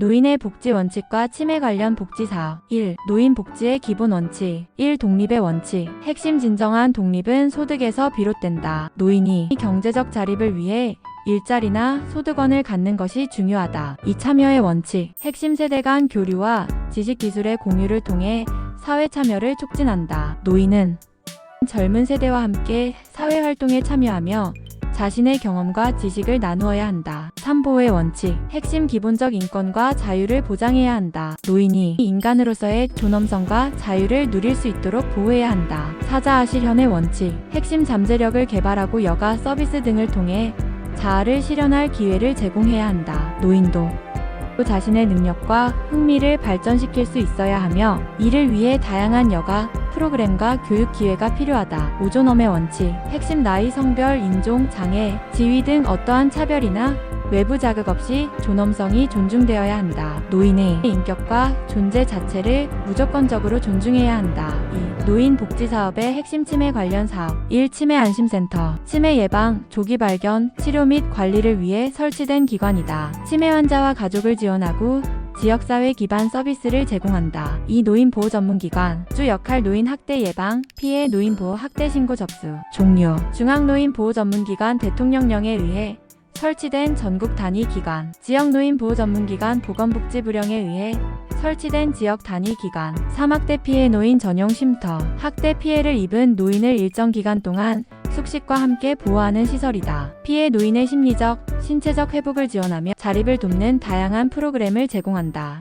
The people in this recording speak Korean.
노인의 복지 원칙과 치매 관련 복지 사업 1. 노인 복지의 기본 원칙 1. 독립의 원칙 핵심 진정한 독립은 소득에서 비롯된다. 노인이 경제적 자립을 위해 일자리나 소득원을 갖는 것이 중요하다. 이 참여의 원칙 핵심 세대 간 교류와 지식 기술의 공유를 통해 사회 참여를 촉진한다. 노인은 젊은 세대와 함께 사회 활동에 참여하며 자신의 경험과 지식을 나누어야 한다. 삼보의 원칙. 핵심 기본적 인권과 자유를 보장해야 한다. 노인이 인간으로서의 존엄성과 자유를 누릴 수 있도록 보호해야 한다. 사자아 실현의 원칙. 핵심 잠재력을 개발하고 여가 서비스 등을 통해 자아를 실현할 기회를 제공해야 한다. 노인도 또 자신의 능력과 흥미를 발전시킬 수 있어야 하며 이를 위해 다양한 여가 프로그램과 교육 기회가 필요하다. 오존엄의 원칙, 핵심 나이, 성별, 인종, 장애, 지위 등 어떠한 차별이나 외부 자극 없이 존엄성이 존중되어야 한다. 노인의 인격과 존재 자체를 무조건적으로 존중해야 한다. 2. 노인 복지 사업의 핵심 치매 관련 사업 1. 치매 안심센터 치매 예방, 조기 발견, 치료 및 관리를 위해 설치된 기관이다. 치매 환자와 가족을 지원하고 지역사회 기반 서비스를 제공한다. 이 노인 보호 전문기관 주 역할 노인 학대 예방, 피해 노인 보호 학대 신고 접수 종료 중앙 노인 보호 전문기관 대통령령에 의해 설치된 전국 단위 기관, 지역 노인 보호 전문 기관 보건복지부령에 의해 설치된 지역 단위 기관, 사막대 피해 노인 전용 쉼터, 학대 피해를 입은 노인을 일정 기간 동안 숙식과 함께 보호하는 시설이다. 피해 노인의 심리적, 신체적 회복을 지원하며 자립을 돕는 다양한 프로그램을 제공한다.